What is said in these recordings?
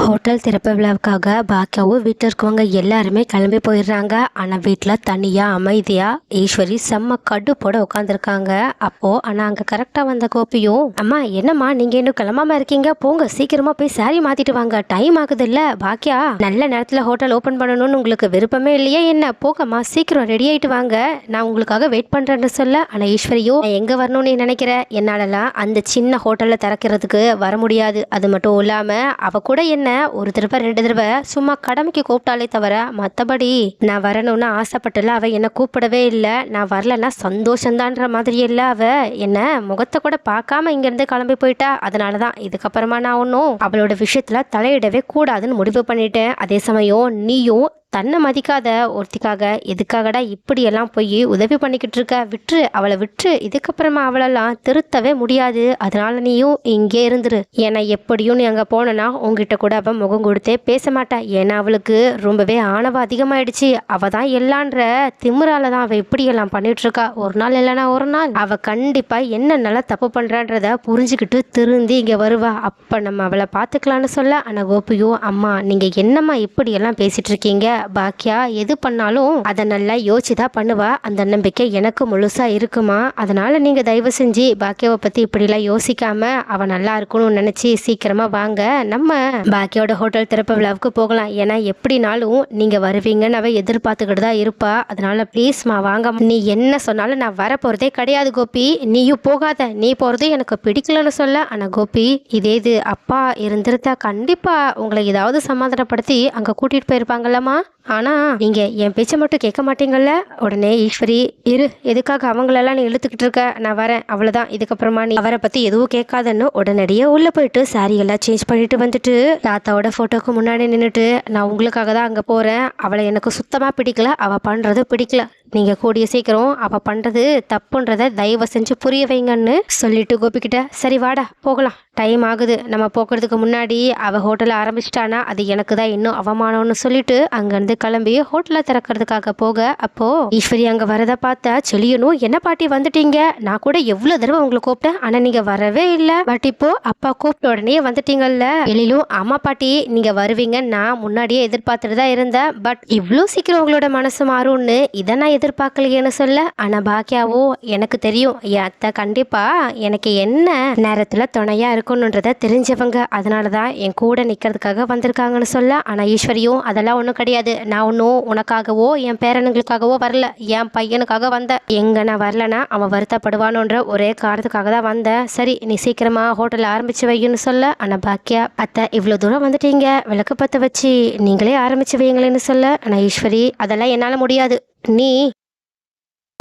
Hotel திறப்பு விழாவுக்காக பாக்கியாவும் வீட்டில் இருக்கவங்க எல்லாருமே கிளம்பி போயிடுறாங்க. ஆனால் வீட்டில் தனியாக அமைதியாக ஈஸ்வரி செம்ம கடுப்போட உட்காந்துருக்காங்க அப்போது ஆனால் அங்கே கரெக்டாக வந்த கோபியும் அம்மா என்னம்மா நீங்கள் இன்னும் கிளம்பாம இருக்கீங்க? போங்க சீக்கிரமாக போய் சாரி மாற்றிட்டு வாங்க. டைம் ஆகுது இல்லை பாக்கியா நல்ல நேரத்தில் ஹோட்டல் ஓப்பன் பண்ணணும்னு உங்களுக்கு விருப்பமே இல்லையா என்ன? போகம்மா சீக்கிரம் ரெடி ஆகிட்டு வாங்க. நான் உங்களுக்காக வெயிட் பண்ணுறேன்னு சொல்ல ஆனால் ஈஸ்வரியோ நான் எங்கே வரணும்னு நினைக்கிறேன் என்னாலலாம் அந்த சின்ன ஹோட்டலில் திறக்கிறதுக்கு வர முடியாது. அது மட்டும் இல்லாமல் அவள் கூட என்ன ஒரு தடவை ரெண்டு தடவை சும்மா கடமைக்கு கூப்பிட்டாலே தவிர மற்றபடி நான் வரணும்னு ஆசைப்பட்டல அவள் என்னை கூப்பிடவே இல்லை. நான் வரலன்னா சந்தோஷந்தான்ற மாதிரி இல்லை அவ. என்ன முகத்தை கூட பார்க்காம இங்கேருந்து கிளம்பி போயிட்டா? அதனால தான் இதுக்கப்புறமா நான் ஒன்றும் அவளோட விஷயத்தில் தலையிடவே கூடாதுன்னு முடிவு பண்ணிட்டேன். அதே சமயம் நீயும் தன்னை மதிக்காத ஒருத்திக்காக எதுக்காகடா இப்படியெல்லாம் போய் உதவி பண்ணிக்கிட்டு இருக்க? விட்டுரு அவளை விட்டுரு. இதுக்கப்புறமா அவளெல்லாம் திருத்தவே முடியாது. அதனால நீயும் இங்கே இருந்துரு. ஏன்னா எப்படியும் நீ அங்கே போனேன்னா உங்ககிட்ட கூட அவள் முகம் கொடுத்தே பேச மாட்டா. ஏன்னா அவளுக்கு ரொம்பவே ஆணவம் அதிகமாயிடுச்சு. அவ தான் எல்லான்ற திமுறால தான் அவள் இப்படியெல்லாம் பண்ணிட்டு இருக்கா. ஒரு நாள் இல்லைன்னா ஒரு நாள். அவ கண்டிப்பா என்னென்னலாம் தப்பு பண்றான்றத புரிஞ்சுக்கிட்டு திருந்தி இங்கே வருவா. அப்போ நம்ம அவளை பார்த்துக்கலான்னு சொல்ல ஆனால் கோபியோ அம்மா நீங்கள் என்னம்மா இப்படியெல்லாம் பேசிட்டு இருக்கீங்க? பாக்கியா எது பண்ணாலும் அதை நல்லா யோசிச்சு தான் பண்ணுவா. அந்த நம்பிக்கை எனக்கு முழுசா இருக்குமா? அதனால நீங்க தயவு செஞ்சு பாக்கியாவை பத்தி இப்படிலாம் யோசிக்காம அவ நல்லா இருக்கணும்னு நினைச்சு சீக்கிரமா வாங்க. நம்ம பாக்கியோட ஹோட்டல் திறப்பு விழாவுக்கு போகலாம். ஏன்னா எப்படினாலும் நீங்க வருவீங்கன்னு அவ எதிர்பார்த்துக்கிட்டு தான் இருப்பா. அதனால ப்ளீஸ்மா வாங்க நீ என்ன சொன்னாலும் நான் வர போறதே கிடையாது கோபி. நீயும் போகாத. நீ போகிறது எனக்கு பிடிக்கலன்னு சொல்ல. ஆனா கோபி இதே இது. அப்பா இருந்திருந்தா கண்டிப்பா உங்களை ஏதாவது சமாதானப்படுத்தி அங்க கூட்டிட்டு போயிருப்பாங்கல்லம்மா. ஆனா நீங்க என் பேச்சை மட்டும் கேட்க மாட்டீங்கல்ல? உடனே ஈஸ்வரி இரு. எதுக்காக அவங்களெல்லாம் நீ இழுத்துக்கிட்டு இருக்க? நான் வரேன். அவ்வளவுதான். இதுக்கப்புறமா நீ அவரை பத்தி எதுவும் கேட்காதன்னு உடனடியே உள்ள போயிட்டு சாரி எல்லாம் சேஞ்ச் பண்ணிட்டு வந்துட்டு தாத்தாவோட போட்டோக்கு முன்னாடி நின்றுட்டு நான் உங்களுக்காக தான் அங்க போறேன். அவளை எனக்கு சுத்தமா பிடிக்கல. அவ பண்றது பிடிக்கல. நீங்கள் கூடிய சீக்கிரம் அவள் பண்ணுறது தப்புன்றதை தயவு செஞ்சு புரிய வைங்கன்னு சொல்லிட்டு கோபிக்கிட்ட சரி வாடா போகலாம். டைம் ஆகுது. நம்ம போக்குறதுக்கு முன்னாடி அவ ஹோட்டலை ஆரம்பிச்சிட்டானா அது எனக்கு தான் இன்னும் அவமானம்னு சொல்லிட்டு அங்கேருந்து கிளம்பி ஹோட்டலை திறக்கிறதுக்காக போக அப்போ ஈஸ்வரி அங்கே வரதை பார்த்தா செழியனும் என்ன பாட்டி வந்துட்டீங்க? நான் கூட எவ்வளோ தடவை உங்களை கூப்பிட்டேன் ஆனால் நீங்கள் வரவே இல்லை. பட் இப்போ அப்பா கூப்பிட்ட உடனே வந்துட்டீங்கல்ல. எழிலும் ஆமா பாட்டி நீங்கள் வருவீங்க நான் முன்னாடியே எதிர்பார்த்துட்டு தான் இருந்தேன். பட் இவ்வளோ சீக்கிரம் உங்களோட மனசு மாறும்னு இதை நான் எதிர்பார்க்கலையேன்னு சொல்ல ஆனால் பாக்கியாவோ எனக்கு தெரியும் என் அத்தை கண்டிப்பாக எனக்கு என்ன நேரத்தில் துணையாக இருக்கணுன்றத தெரிஞ்சவங்க. அதனால தான் என் கூட நிற்கிறதுக்காக வந்திருக்காங்கன்னு சொல்ல ஆனால் ஈஸ்வரியும் அதெல்லாம் ஒன்றும் கிடையாது. நான் ஒன்றும் உனக்காகவோ என் பேரனுங்களுக்காகவோ வரல. என் பையனுக்காக வந்தேன் எங்கே நான் வரலனா அவன் வருத்தப்படுவானுன்ற ஒரே காரணத்துக்காக தான் வந்தேன் சரி நீ சீக்கிரமாக ஹோட்டலில் ஆரம்பிச்சு வைன்னு சொல்ல ஆனால் பாக்கியா அத்தை இவ்வளோ தூரம் வந்துட்டீங்க. விளக்கு பற்ற வச்சு நீங்களே ஆரம்பிச்சு வைங்களேன்னு சொல்ல ஆனால் ஈஸ்வரி அதெல்லாம் என்னால் முடியாது. நீ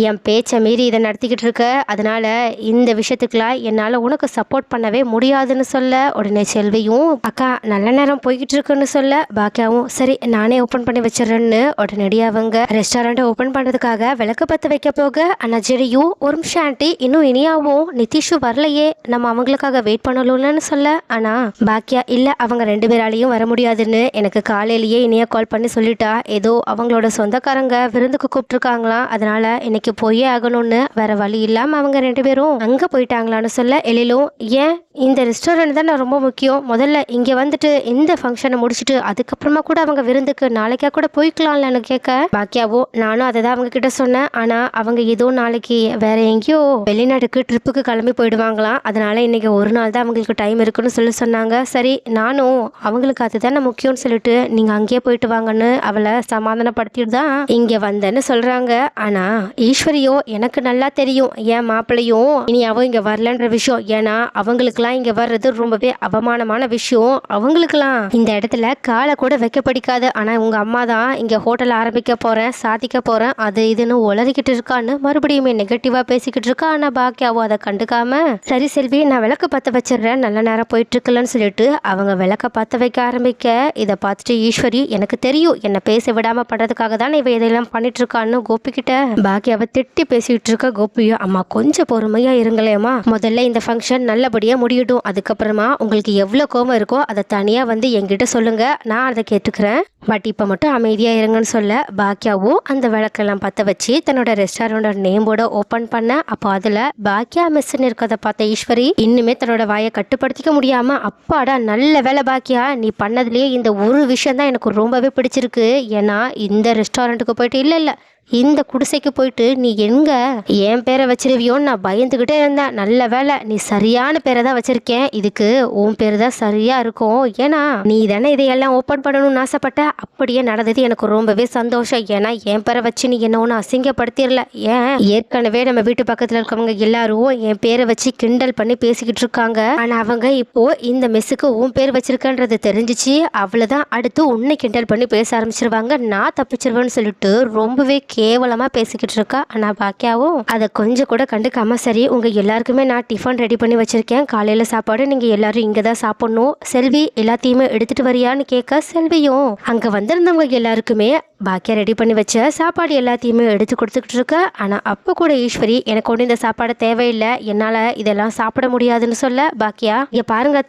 என் பேச்சை மீறி இதை நடத்திக்கிட்டு இருக்க. அதனால இந்த விஷயத்துக்கெல்லாம் என்னால் உனக்கு சப்போர்ட் பண்ணவே முடியாதுன்னு சொல்ல. உடனே செல்வியும் அக்கா நல்ல நேரம் போய்கிட்டு இருக்குன்னு சொல்ல. பாக்கியாவும் சரி நானே ஓப்பன் பண்ணி வச்சிடறேன்னு. உடனடியாக அவங்க ரெஸ்டாரண்ட்டை ஓப்பன் பண்ணுறதுக்காக விளக்கு பற்ற வைக்க போக அனஜரியும் ஒரு நிமிஷம் ஆண்டி இன்னும் இனியாவும் நிதிஷும் வரலையே. நம்ம அவங்களுக்காக வெயிட் பண்ணலும்னு சொல்ல. ஆனால் பாக்கியா இல்லை அவங்க ரெண்டு பேராலையும் வர முடியாதுன்னு எனக்கு காலையிலேயே இனியா கால் பண்ணி சொல்லிட்டா. ஏதோ அவங்களோட சொந்தக்காரங்க விருந்துக்கு கூப்பிட்டுருக்காங்களாம். அதனால இன்னைக்கு போயே ஆகணும்னு வேற வழி இல்லாமல் அவங்க ரெண்டு பேரும் அங்கே போயிட்டாங்களான்னு சொல்ல எழிலும் ஏன்? இந்த ரெஸ்டாரண்ட் தான் ரொம்ப முக்கியம். முதல்ல இங்கே வந்துட்டு இந்த ஃபங்க்ஷனை முடிச்சுட்டு அதுக்கப்புறமா கூட அவங்க விருந்துக்கு நாளைக்கா கூட போய்க்கலாம்லன்னு கேட்க பாக்கியாவோ நானும் அதை தான் அவங்க கிட்ட சொன்னேன். ஆனால் அவங்க ஏதோ நாளைக்கு வேற எங்கேயோ வெளிநாட்டுக்கு ட்ரிப்புக்கு கிளம்பி போயிடுவாங்களாம். அதனால இன்னைக்கு ஒரு நாள் தான் அவங்களுக்கு டைம் இருக்குன்னு சொல்லி சொன்னாங்க. சரி நானும் அவங்களுக்கு அதுதானே முக்கியம்னு சொல்லிட்டு நீங்கள் அங்கேயே போயிட்டு வாங்கன்னு அவளை சமாதானப்படுத்திட்டு தான் இங்கே வந்தேன்னு சொல்கிறாங்க ஆனால் ஈஷ் ஈஸ்வரியோ எனக்கு நல்லா தெரியும். என் மாப்பிள்ளையும் இனி அவ இங்கே வரலன்ற விஷயம். ஏன்னா அவங்களுக்குலாம் இங்கே வர்றது ரொம்பவே அவமானமான விஷயம். அவங்களுக்குலாம் இந்த இடத்துல காலை கூட வைக்க பிடிக்காது. ஆனால் உங்கள் அம்மா தான் இங்கே ஹோட்டல் ஆரம்பிக்க போகிறேன் சாதிக்க போகிறேன் அது இதுன்னு உளறிக்கிட்டு இருக்கான்னு மறுபடியும் நெகட்டிவாக பேசிக்கிட்டு இருக்கா ஆனால் பாக்கியாவோ அதை கண்டுக்காம சரி செல்வி நான் விளக்கு பற்ற வச்சிடுறேன். நல்ல நேரம் போயிட்டு இருக்கலன்னு சொல்லிட்டு அவங்க விளக்க பற்ற வைக்க ஆரம்பிக்க இதை பார்த்துட்டு ஈஸ்வரி எனக்கு தெரியும். என்னை பேச விடாமல் பண்ணுறதுக்காக தான் இவ இதெல்லாம் பண்ணிட்டு இருக்கான்னு கோபிக்கிட்ட. பாக்கியாவை அவ திட்டி பேசிக்கிட்டு இருக்க கோபியோ அம்மா கொஞ்சம் பொறுமையா இருங்களேம்மா. முதல்ல இந்த ஃபங்க்ஷன் நல்லபடியா முடியட்டும். அதுக்கப்புறமா உங்களுக்கு எவ்வளவு கோவம் இருக்கோ அதை தனியா வந்து என்கிட்ட சொல்லுங்க. நான் அதை கேட்டுக்கிறேன். பட் இப்போ மட்டும் அமைதியா இருங்கன்னு சொல்ல பாக்கியாவும் அந்த விளக்கெல்லாம் பற்ற வச்சு தன்னோட ரெஸ்டாரண்டோட நேம் போர்டை ஓப்பன் பண்ண அப்போ அதுல பாக்கியா மிஸ்ன்னு இருக்கிறத பார்த்த ஈஸ்வரி இன்னுமே தன்னோட வாயை கட்டுப்படுத்திக்க முடியாம அப்பாடா நல்ல வேலை பாக்கியா. நீ பண்ணதுலயே இந்த ஒரு விஷயம் தான் எனக்கு ரொம்பவே பிடிச்சிருக்கு. ஏன்னா இந்த ரெஸ்டாரண்ட்டுக்கு போயிட்டு இல்லை இல்லை. இந்த குடிசைக்கு போயிட்டு நீ எங்க? என் பேரை வச்சிருவியோன்னு நான் பயந்துக்கிட்டே இருந்தேன். நல்ல வேலை நீ சரியான பேரை தான் வச்சிருக்கேன். இதுக்கு உன் பேர் தான் சரியா இருக்கும். ஏன்னா நீ தானே இதையெல்லாம் ஓப்பன் பண்ணணும்னு ஆசைப்பட்ட. அப்படியே நடந்தது எனக்கு ரொம்பவே சந்தோஷம். ஏன்னா என் பேரை வச்சு நீ என்ன ஒன்றும் அசிங்கப்படுத்திடல. ஏன்? ஏற்கனவே நம்ம வீட்டு பக்கத்தில் இருக்கவங்க எல்லாரும் என் பேரை வச்சு கிண்டல் பண்ணி பேசிக்கிட்டு இருக்காங்க. ஆனா அவங்க இப்போ இந்த மெஸ்ஸுக்கு உன் பேர் வச்சிருக்கன்றது தெரிஞ்சிச்சு. அவ்வளவுதான் அடுத்து உன்னை கிண்டல் பண்ணி பேச ஆரம்பிச்சிருவாங்க. நான் தப்பிச்சிருவேன்னு சொல்லிட்டு ரொம்பவே கேவலமாக பேசிக்கிட்டு இருக்கா ஆனால் பாக்கியாவும் அதை கொஞ்சம் கூட கண்டுக்காம சரி உங்கள் எல்லாருக்குமே நான் டிஃபன் ரெடி பண்ணி வச்சிருக்கேன். காலையில் சாப்பாடு நீங்கள் எல்லாரும் இங்கே தான் சாப்பிட்ணும். செல்வி எல்லாத்தையுமே எடுத்துகிட்டு வரியான்னு கேட்க செல்வியும் அங்கே வந்திருந்தவங்க எல்லாருக்குமே பாக்கியா ரெடி பண்ணி வச்ச சாப்பாடு எல்லாத்தையுமே எடுத்து கொடுத்துக்கிட்டு இருக்க. ஆனால் அப்போ கூட ஈஸ்வரி எனக்கு ஒன்றும் இந்த சாப்பாடு தேவையில்லை. என்னால் இதெல்லாம் சாப்பிட முடியாதுன்னு சொல்ல பாக்கியா இங்கே பாருங்க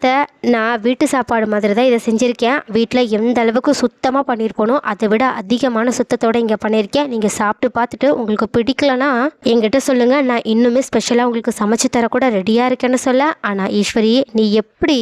நான் வீட்டு சாப்பாடு மாதிரி தான் இதை செஞ்சுருக்கேன். வீட்டில் எந்த அளவுக்கு சுத்தமாக பண்ணியிருக்கணும் அதை விட அதிகமான சுத்தத்தோடு இங்கே பண்ணியிருக்கேன். நீங்கள் சாப்பிட்டு பார்த்துட்டு உங்களுக்கு பிடிக்கலனா என்கிட்ட சொல்லுங்கள் நான் இன்னுமே ஸ்பெஷலாக உங்களுக்கு சமைச்சு தர கூட ரெடியாக இருக்கேன்னு சொல்ல. ஆனால் ஈஸ்வரி நீ எப்படி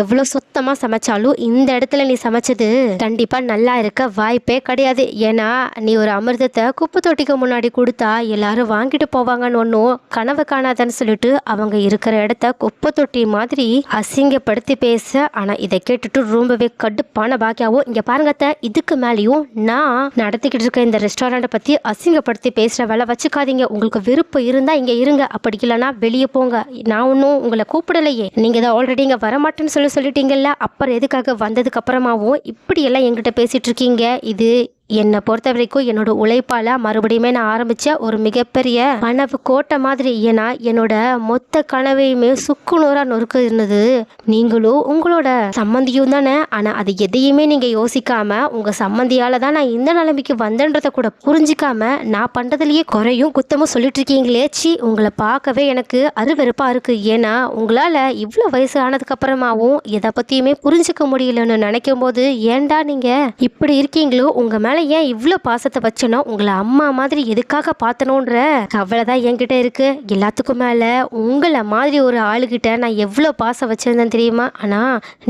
எவ்வளோ சுத்தமாக சமைச்சாலும் இந்த இடத்துல நீ சமைச்சது கண்டிப்பாக நல்லா இருக்க வாய்ப்பே கிடையாது. ஏன்னா நீ ஒரு அமிர்தத்தை குப்பை தொட்டிக்கு முன்னாடி கொடுத்தா எல்லாரும் வாங்கிட்டு போவாங்கன்னு ஒன்றும் கனவு காணாதன்னு சொல்லிட்டு அவங்க இருக்கிற இடத்த குப்பை தொட்டி மாதிரி அசிங்கப்படுத்தி பேச ஆனால் இதை கேட்டுட்டு ரொம்பவே கடுப்பான பாக்கியாவும் இங்கே பாருங்கத்தை இதுக்கு மேலேயும் நான் நடத்திக்கிட்டு இருக்க இந்த ரெஸ்டாரண்ட்டை பற்றி அசிங்கப்படுத்தி பேசுகிற வேலை வச்சுக்காதீங்க. உங்களுக்கு விருப்பம் இருந்தால் இங்கே இருங்க அப்படி இல்லைன்னா வெளியே போங்க. நான் ஒன்றும் உங்களை கூப்பிடலையே. நீங்கள் தான் ஆல்ரெடி இங்கே வரமாட்டேன்னு சொல்லி சொல்லிட்டீங்கல்ல அப்புறம் எதுக்காக வந்ததுக்கு அப்புறமாவும் இப்படியெல்லாம் என்கிட்ட பேசிட்டு இருக்கீங்க? இது என்னை பொறுத்த வரைக்கும் என்னோட உழைப்பால மறுபடியுமே நான் ஆரம்பிச்ச ஒரு மிகப்பெரிய கனவு கோட்டை மாதிரி. ஏன்னா என்னோட மொத்த கனவையுமே சுக்குநூறா நொறுக்க இருந்தது நீங்களும் உங்களோட சம்மந்தியும் தானே. ஆனா அது எதையுமே நீங்க யோசிக்காம உங்க சம்மந்தியால தான் நான் இந்த நிலைமைக்கு வந்தேன்றத கூட புரிஞ்சிக்காம நான் பண்றதுலயே குறையும் குத்தமும் சொல்லிட்டு இருக்கீங்களே சி உங்களை பார்க்கவே எனக்கு அருவெருப்பாக இருக்கு. ஏன்னா உங்களால இவ்வளோ வயசு ஆனதுக்கு அப்புறமாவும் எதை பத்தியுமே புரிஞ்சுக்க முடியலன்னு நினைக்கும் போது ஏன்டா நீங்க இப்படி இருக்கீங்களோ? உங்க மேல ஏன் இவ்வளோ பாசத்தை வச்சனோ உங்களை அம்மா மாதிரி எதுக்காக பார்த்தனோன்ற கவலை தான் என்கிட்ட இருக்கு. எல்லாத்துக்கும் மேல உங்களை மாதிரி ஒரு ஆளுகிட்ட நான் எவ்வளோ பாசம் வச்சிருந்தேன் தெரியுமா? ஆனா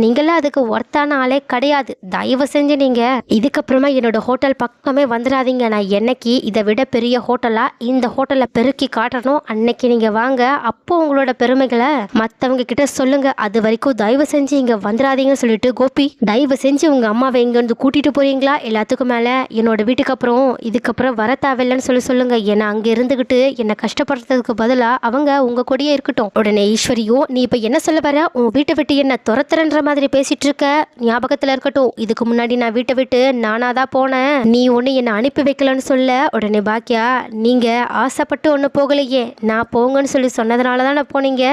நீங்களாம் அதுக்கு ஒர்த்தான ஆளே கிடையாது. தயவு செஞ்சு நீங்க இதுக்கப்புறமா என்னோட ஹோட்டல் பக்கமே வந்துடாதீங்க. நான் என்னைக்கு இதை விட பெரிய ஹோட்டலா இந்த ஹோட்டலை பெருக்கி காட்டணும் அன்னைக்கு நீங்க வாங்க. அப்போ உங்களோட பெருமைகளை மற்றவங்க கிட்ட சொல்லுங்க. அது வரைக்கும் தயவு செஞ்சு இங்க வந்துடாதீங்கன்னு சொல்லிட்டு கோபி தயவு செஞ்சு உங்க அம்மாவை இங்க இருந்து கூட்டிட்டு போறீங்களா? எல்லாத்துக்கும் மேலே என்னோட வீட்டுக்கு அப்புறம் இதுக்கப்புறம் வர தேவையில்லைன்னு சொல்லி சொல்லுங்கள் ஏன்னா அங்கே இருந்துகிட்டு என்னை கஷ்டப்படுறதுக்கு பதிலாக அவங்க உங்க கூடயே இருக்கட்டும். உடனே ஈஸ்வரியும் நீ இப்போ என்ன சொல்ல வர? உன் வீட்டை விட்டு என்ன துரத்துறன்ற மாதிரி பேசிகிட்டு இருக்க. ஞாபகத்தில் இருக்கட்டும். இதுக்கு முன்னாடி நான் வீட்டை விட்டு நானாக தான் போனேன். நீ ஒன்று என்னை அனுப்பி வைக்கலன்னு சொல்ல. உடனே பாக்கியா நீங்கள் ஆசைப்பட்டு ஒன்று போகலையே. நான் போங்கன்னு சொல்லி சொன்னதுனால தானே போனீங்க.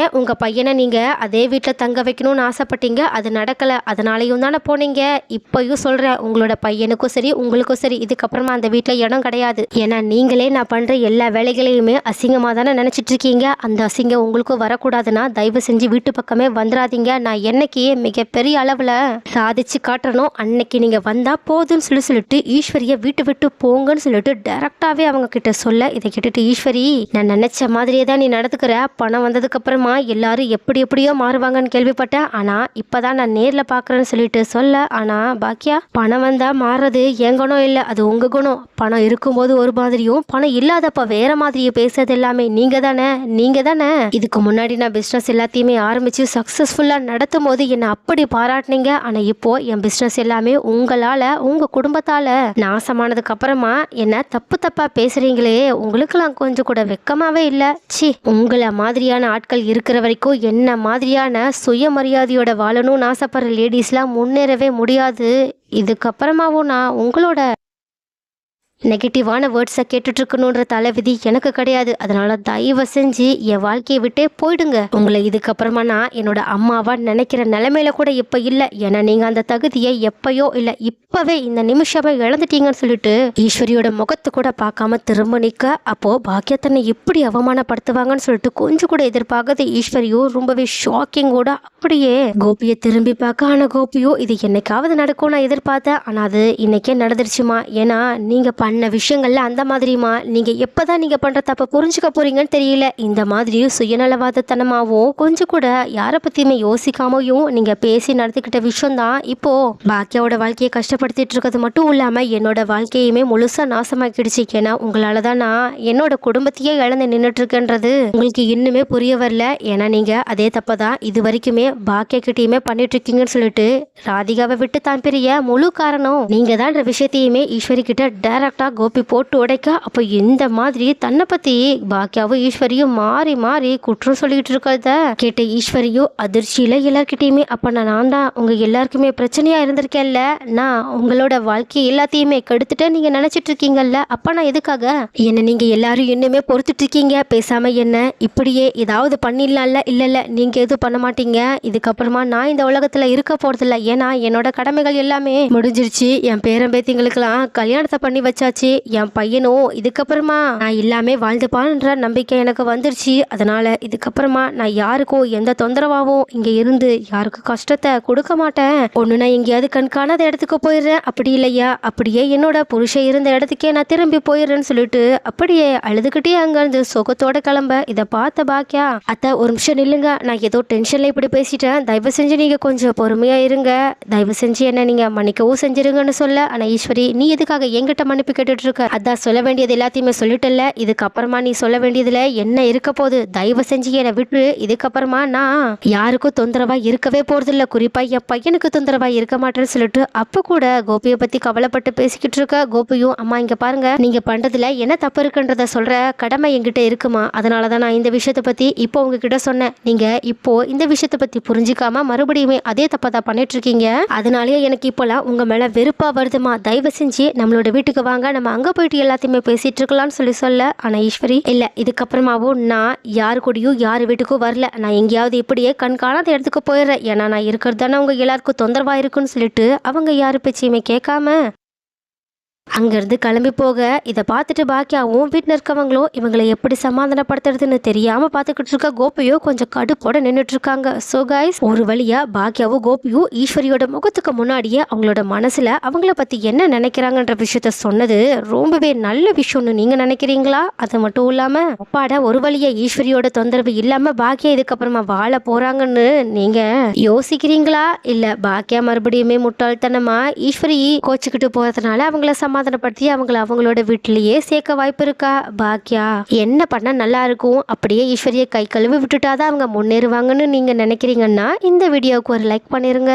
ஏன் உங்கள் பையனை நீங்கள் அதே வீட்டில் தங்க வைக்கணும்னு ஆசைப்பட்டீங்க? அது நடக்கலை. அதனாலையும் தானே போனீங்க. இப்போயும் சொல்கிறேன் உங்களோட பையனுக்கும் சரி சரி உங்களுக்கும் சரி இதுக்கப்புறமா அந்த வீட்டில் இடம் கிடையாது. ஏன்னா நீங்களே நான் பண்ணுற எல்லா வேலைகளையுமே அசிங்கமாக தானே நினச்சிட்டு இருக்கீங்க அந்த அசிங்கம் உங்களுக்கும் வரக்கூடாதுன்னா தயவு செஞ்சு வீட்டு பக்கமே வந்துடாதீங்க நான் என்னைக்கு மிகப்பெரிய அளவில் சாதிச்சு காட்டுறனோ அன்னைக்கு நீங்கள் வந்தால் போதும்னு சொல்லி சொல்லிட்டு ஈஸ்வரியை வீட்டு விட்டு போங்கன்னு சொல்லிட்டு டேரெக்டாகவே அவங்க கிட்ட சொல்ல இதை கேட்டுட்டு ஈஸ்வரி நான் நினச்ச மாதிரியே தான் நீ நடத்துக்கிற பணம் வந்ததுக்கப்புறமா எல்லாரும் எப்படி எப்படியோ மாறுவாங்கன்னு கேள்விப்பட்டேன். ஆனால் இப்போ தான் நான் நேரில் பார்க்குறேன்னு சொல்லிட்டு சொல்ல. ஆனால் பாக்கியா பணம் வந்தால் மாறுறது என் குணம் இல்லை அது உங்கள் குணம். பணம் இருக்கும்போது ஒரு மாதிரியும் பணம் இல்லாதப்ப வேற மாதிரியும் பேசுறது எல்லாமே நீங்கள் தானே? நீங்கள் தானே? இதுக்கு முன்னாடி நான் பிஸ்னஸ் எல்லாத்தையுமே ஆரம்பித்து சக்ஸஸ்ஃபுல்லாக நடத்தும் போது என்னை அப்படி பாராட்டினீங்க. ஆனால் இப்போ என் பிஸ்னஸ் எல்லாமே உங்களால் உங்கள் குடும்பத்தால். நாசமானதுக்கு அப்புறமா என்ன தப்பு தப்பாக பேசுகிறீங்களே உங்களுக்கெல்லாம் கொஞ்சம் கூட வெக்கமாகவே இல்லை. சி உங்களை மாதிரியான ஆட்கள் இருக்கிற வரைக்கும் என்ன மாதிரியான சுயமரியாதையோட வாழணும்னு ஆசைப்படுற லேடிஸ்லாம் முன்னேறவே முடியாது. இதுக்கப்புறமாவும் நான் உங்களோட நெகட்டிவான வேர்ட்ஸை கேட்டுட்ருக்கணுன்ற தலைவிதி எனக்கு கிடையாது. அதனால் தயவு செஞ்சு என் வாழ்க்கையை விட்டே போயிடுங்க. உங்களை இதுக்கப்புறமா நான் என்னோட அம்மாவா நினைக்கிற நிலைமையில கூட இப்போ இல்லை. ஏன்னா நீங்கள் அந்த தகுதியை எப்பயோ இல்லை இப்போவே இந்த நிமிஷமே இழந்துட்டீங்கன்னு சொல்லிட்டு ஈஸ்வரியோட முகத்தை கூட பார்க்காம திரும்ப நிற்க அப்போ பாக்கியத்தனை எப்படி அவமானப்படுத்துவாங்கன்னு சொல்லிட்டு கொஞ்சம் கூட எதிர்பார்க்காத ஈஸ்வரியோ ரொம்பவே ஷாக்கிங்கோட அப்படியே கோபியை திரும்பி பார்க்க ஆனால் கோபியோ இது என்னைக்காவது நடக்கும் நான் எதிர்பார்த்தேன். ஆனால் அது இன்னைக்கே நடந்துருச்சுமா? ஏன்னா நீங்கள் பண்ண விஷயங்கள்ல அந்த மாதிரிமா எப்போ தான் நீங்கள் பண்ணுற தப்பை புரிஞ்சுக்க போகிறீங்கன்னு தெரியல. இந்த மாதிரி சுயநலவாதத்தனமாகவும் கொஞ்சம் கூட யாரை பற்றியுமே யோசிக்காமையும் நீங்கள் பேசி நடத்திக்கிட்ட விஷயம் தான் பாக்கியாவோட வாழ்க்கையை கஷ்டப்படுத்திட்டு இருக்கிறது மட்டும் இல்லாமல் என்னோட வாழ்க்கையுமே முழுசா நாசமாக்கிடுச்சு. ஏன்னா உங்களால் தான் நான் என்னோட குடும்பத்தையே இழந்து நின்றுட்டுருக்கேன்றது உங்களுக்கு இன்னுமே புரிய வரல. ஏன்னா நீங்கள் அதே தப்பை தான் இது வரைக்குமே பாக்கிய கிட்டயுமே சொல்லிட்டு ராதிகாவை விட்டு தான் பெரிய முழு காரணம் நீங்கள் தான் விஷயத்தையுமே ஈஸ்வரி கிட்ட டைரக்டா கோபி போட்டு உடைக்க. அப்போ இந்த மாதிரி தன்னை பற்றி பாக்கியாவும் ஈஸ்வரியும் மாறி மாறி குற்றம் சொல்லிக்கிட்டு இருக்கிறத கேட்ட ஈஸ்வரியும் அதிர்ச்சியில் எல்லார்கிட்டயுமே அப்போ நான் நான் தான் உங்கள் எல்லாருக்குமே பிரச்சனையாக இருந்திருக்கேன்ல. நான் உங்களோட வாழ்க்கை எல்லாத்தையுமே கெடுத்துட்டு நீங்கள் நினச்சிட்டு இருக்கீங்கல்ல. அப்போ நான் எதுக்காக? என்னை நீங்கள் எல்லாரும் இன்னுமே பொறுத்துட்டு இருக்கீங்க. பேசாமல் என்ன இப்படியே ஏதாவது பண்ணிடலாம்ல? இல்லை இல்லை நீங்கள் எதுவும் பண்ண மாட்டீங்க. இதுக்கப்புறமா நான் இந்த உலகத்தில் இருக்க போகிறதில்ல ஏன்னா என்னோட கடமைகள் எல்லாமே முடிஞ்சிருச்சு. என் பேரம்பேத்திங்களுக்கெல்லாம் கல்யாணத்தை பண்ணி கிடைச்சாச்சு என் பையனும் இதுக்கப்புறமா நான் எல்லாமே வாழ்ந்துப்பான்ற நம்பிக்கை எனக்கு வந்துருச்சு. அதனால இதுக்கப்புறமா நான் யாருக்கும் எந்த தொந்தரவாகவும் இங்கே இருந்து யாருக்கும் கஷ்டத்தை கொடுக்க மாட்டேன். ஒன்று நான் எங்கேயாவது கண்காணாத இடத்துக்கு போயிடுறேன். அப்படி இல்லையா? அப்படியே என்னோட புருஷன் இருந்த இடத்துக்கே நான் திரும்பி போயிடுறேன்னு சொல்லிட்டு அப்படியே அழுதுகிட்டே அங்கேருந்து சுகத்தோட கிளம்ப. இதை பார்த்த பாக்கியா அத்தை ஒரு நிமிஷம் நில்லுங்க. நான் ஏதோ டென்ஷன்ல இப்படி பேசிட்டேன். தயவு செஞ்சு நீங்க கொஞ்சம் பொறுமையா இருங்க. தயவு செஞ்சு என்ன நீங்க மன்னிக்கவும் செஞ்சிருங்கன்னு சொல்ல. ஆனா ஈஸ்வரி நீ எதுக்காக என்கிட்ட மன்னிப்பு கேட்டுட்டு இருக்க அதான் சொல்ல வேண்டியது எல்லாத்தையுமே சொல்லிட்டல இதுக்கப்புறமா நீ சொல்ல வேண்டியதுல என்ன இருக்க போகுது? தயவு செஞ்சு என்னை விட்டு. இதுக்கப்புறமா நான் யாருக்கும் தொந்தரவா இருக்கவே போறதில்ல. குறிப்பா என் பையனுக்கு தொந்தரவா இருக்க மாட்டேன்னு சொல்லிட்டு அப்ப கூட கோபியை பத்தி கவலைப்பட்டு பேசிக்கிட்டு இருக்க கோபியும் அம்மா இங்க பாருங்க. நீங்க பண்றதுல என்ன தப்பு இருக்குன்றத சொல்ற கடமை என்கிட்ட இருக்குமா? அதனால தான் நான் இந்த விஷயத்தை பத்தி இப்போ உங்ககிட்ட சொன்னேன். நீங்க இப்போ இந்த விஷயத்த பத்தி புரிஞ்சுக்காம மறுபடியுமே அதே தப்பை தான் பண்ணிட்டு இருக்கீங்க அதனாலயே எனக்கு இப்போலாம் உங்க மேல வெறுப்பா வருதுமா? தயவு செஞ்சு நம்மளோட வீட்டுக்கு வாங்க. நம்ம அங்க போயிட்டு எல்லாத்தையுமே பேசிட்டு இருக்கலாம்னு சொல்லி சொல்ல. ஆனா ஈஸ்வரி இல்ல இதுக்கப்புறமாவும் நான் யாரு கூடயும் யார் வீட்டுக்கும் வரல. நான் எங்கேயாவது இப்படியே கண் காணாத இடத்துக்கு போயிடுறேன். ஏன்னா நான் இருக்கிறது தானே உங்க எல்லாருக்கும் தொந்தரவா இருக்குன்னு சொல்லிட்டு அவங்க யாரு பேச்சையுமே கேட்காம அங்கேருந்து கிளம்பி போக இதை பார்த்துட்டு பாக்கியாவும் வீட்டில் இருக்கவங்களும் இவங்களை எப்படி சமாதானப்படுத்துறதுன்னு தெரியாமல் பார்த்துக்கிட்டு இருக்க கோபியோ கொஞ்சம் கடுப்போட நின்றுட்டு இருக்காங்க. ஸோ கைஸ் ஒரு வழியா பாக்கியாவும் கோபியும் ஈஸ்வரியோட முகத்துக்கு முன்னாடியே அவங்களோட மனசில் அவங்கள பற்றி என்ன நினைக்கிறாங்கன்ற விஷயத்த சொன்னது ரொம்பவே நல்ல விஷயம்னு நீங்கள் நினைக்கிறீங்களா? அது மட்டும் இல்லாமல் அப்பாட ஒரு வழியாக ஈஸ்வரியோட தொந்தரவு இல்லாமல் பாக்கியா இதுக்கப்புறமா வாழ போகிறாங்கன்னு நீங்கள் யோசிக்கிறீங்களா? இல்லை பாக்கியா மறுபடியுமே முட்டாள்தனமாக ஈஸ்வரி கோச்சிக்கிட்டு போகிறதுனால அவங்கள சமாதானப்படுத்தி அவங்கள அவங்களோட வீட்டிலேயே சேர்க்க வாய்ப்பு இருக்கா பாக்கியா என்ன பண்ணால் நல்லா இருக்கும்? அப்படியே ஈஸ்வரியை கை கழுவி விட்டுட்டாதான் அவங்க முன்னேறுவாங்கன்னு நீங்கள் நினைக்கிறீங்கன்னா இந்த வீடியோவுக்கு ஒரு லைக் பண்ணிடுங்க